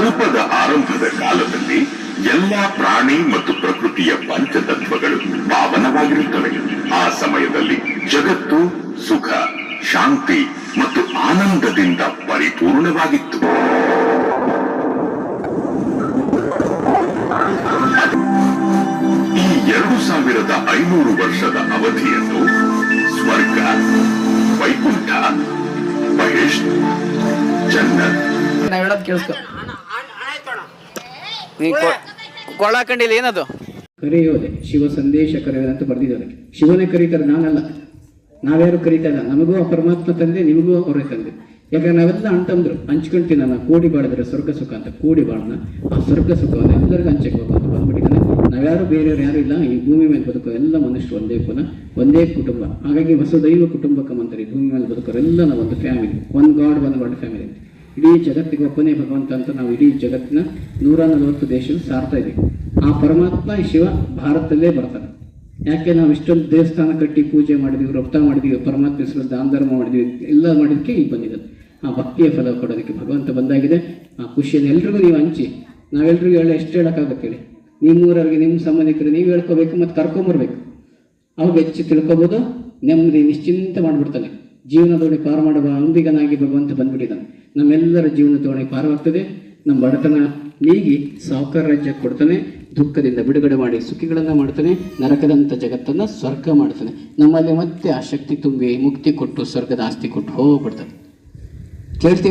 ಕಲ್ಪದ ಆರಂಭದ ಕಾಲದಲ್ಲಿ ಎಲ್ಲಾ ಪ್ರಾಣಿ ಮತ್ತು ಪ್ರಕೃತಿಯ ಪಂಚತತ್ವಗಳು ಪಾವನವಾಗಿರುತ್ತವೆ ಆ ಸಮಯದಲ್ಲಿ ಜಗತ್ತು ಸುಖ, ಶಾಂತಿ ಮತ್ತು ಆನಂದದಿಂದ ಪರಿಪೂರ್ಣವಾಗಿತ್ತು. ಈ ಎರಡು ಸಾವಿರದ ಐನೂರು ವರ್ಷದ ಅವಧಿಯನ್ನು ಸ್ವರ್ಗ, ವೈಕುಂಠ, ಮಹೇಶ್ ಕೇಳಿಸ್ಕೊ. ಹಾಕೊಂಡಿಲ್ಲ ಏನದು? ಕರೆಯೋದೆ ಶಿವ ಸಂದೇಶ ಕರೆಯೋದೆ ಅಂತ ಬರೆದಿದ್ದಾರೆ. ಶಿವನೇ ಕರೀತಾರೆ ನಾನಲ್ಲ. ನಾವ್ಯಾರು ಕರೀತಾ ಇಲ್ಲ. ನಮಗೂ ಆ ಪರಮಾತ್ಮ ತಂದೆ ನಿಮಗೂ ಅವರೇ ತಂದೆ. ಯಾಕಂದ್ರೆ ನಾವೆಲ್ಲ ಅಂತಂದ್ರು. ಹಂಚ್ಕೊಂತೀನಿ ನಾನು ಕೂಡಿ ಬಾಳಿದ್ರೆ ಸ್ವರ್ಗ ಸುಖ ಅಂತ. ಕೂಡಿ ಬಾಳನ ಆ ಸ್ವರ್ಗ ಸುಖವನ್ನು ಎಲ್ಲರಿಗೂ ಹಂಚಕ್ಕೆ ಹೋಗು ಅಂತ ಬಂದ್ಬಿಟ್ಟಿದ್ದಾನೆ. ನಾವ್ಯಾರು ಬೇರೆಯವ್ರು ಯಾರು ಇಲ್ಲ. ಈ ಭೂಮಿ ಮೇಲೆ ಬದುಕೋ ಎಲ್ಲ ಮನುಷ್ಯರು ಒಂದೇ ಕುಲ ಒಂದೇ ಕುಟುಂಬ. ಹಾಗಾಗಿ ವಸುದೈವ ಕುಟುಂಬಕ್ಕೆ ಅಂತಾರೆ ಈ ಭೂಮಿ ಮೇಲೆ ಬದುಕೋರೆಲ್ಲ ನಾವು ಒಂದು family one god one god family ಅಂತ. ಇಡೀ ಜಗತ್ತಿಗೆ ಒಬ್ಬನೇ ಭಗವಂತ ಅಂತ ನಾವು ಇಡೀ ಜಗತ್ತಿನ ನೂರ ನಲವತ್ತು ದೇಶ ಸಾರ್ತಾ ಇದ್ದೀವಿ. ಆ ಪರಮಾತ್ಮ ಶಿವ ಭಾರತದಲ್ಲೇ ಬರ್ತಾನೆ ಯಾಕೆ ನಾವು ಇಷ್ಟೊಂದು ದೇವಸ್ಥಾನ ಕಟ್ಟಿ ಪೂಜೆ ಮಾಡಿದ್ವಿ ವ್ರತ ಮಾಡಿದ್ವಿ, ಪರಮಾತ್ಮ ಹೆಸರು ದಾನ ಧರ್ಮ ಮಾಡಿದ್ವಿ, ಎಲ್ಲ ಮಾಡಿದಕ್ಕೆ ಈಗ ಬಂದಿದೆ ಆ ಭಕ್ತಿಯ ಫಲ ಕೊಡೋದಕ್ಕೆ ಭಗವಂತ ಬಂದಾಗಿದೆ. ಆ ಖುಷಿಯನ್ನು ಎಲ್ರಿಗೂ ನೀವು ಹಂಚಿ, ನಾವೆಲ್ರಿಗೂ ಹೇಳಿ, ಎಷ್ಟು ಹೇಳೋಕ್ಕಾಗತ್ತೆ ಹೇಳಿ? ನಿಮ್ಮೂರವ್ರಿಗೆ, ನಿಮ್ಮ ಸಂಬಂಧಿಕರು ನೀವು ಹೇಳ್ಕೋಬೇಕು ಮತ್ತು ಕರ್ಕೊಂಬರ್ಬೇಕು. ಅವಾಗ ಹೆಚ್ಚು ತಿಳ್ಕೊಬೋದು, ನೆಮ್ಮದಿ, ನಿಶ್ಚಿಂತ ಮಾಡಿಬಿಡ್ತಾನೆ. ಜೀವನದೊಳಗೆ ಪಾರು ಮಾಡುವ ಅಂಬಿಗನಾಗಿ ಭಗವಂತ ಬಂದ್ಬಿಟ್ಟಿದ್ದಾನೆ. ನಮ್ಮೆಲ್ಲರ ಜೀವನ ದೋಣಿ ಪಾರವಾಗ್ತದೆ ನಮ್ಮ ಬಡತನ ನೀಗಿ ಸಾವುಕಾರ ರಾಜ್ಯ ಕೊಡ್ತಾನೆ, ದುಃಖದಿಂದ ಬಿಡುಗಡೆ ಮಾಡಿ ಸುಖಿಗಳನ್ನು ಮಾಡ್ತಾನೆ, ನರಕದಂತ ಜಗತ್ತನ್ನು ಸ್ವರ್ಗ ಮಾಡ್ತಾನೆ. ನಮ್ಮಲ್ಲಿ ಮತ್ತೆ ಆ ಶಕ್ತಿ ತುಂಬಿ ಮುಕ್ತಿ ಕೊಟ್ಟು, ಸ್ವರ್ಗದ ಆಸ್ತಿ ಕೊಟ್ಟು ಹೋಗ್ಬಿಡ್ತಾನೆ. ಕೇಳ್ತೀವಿ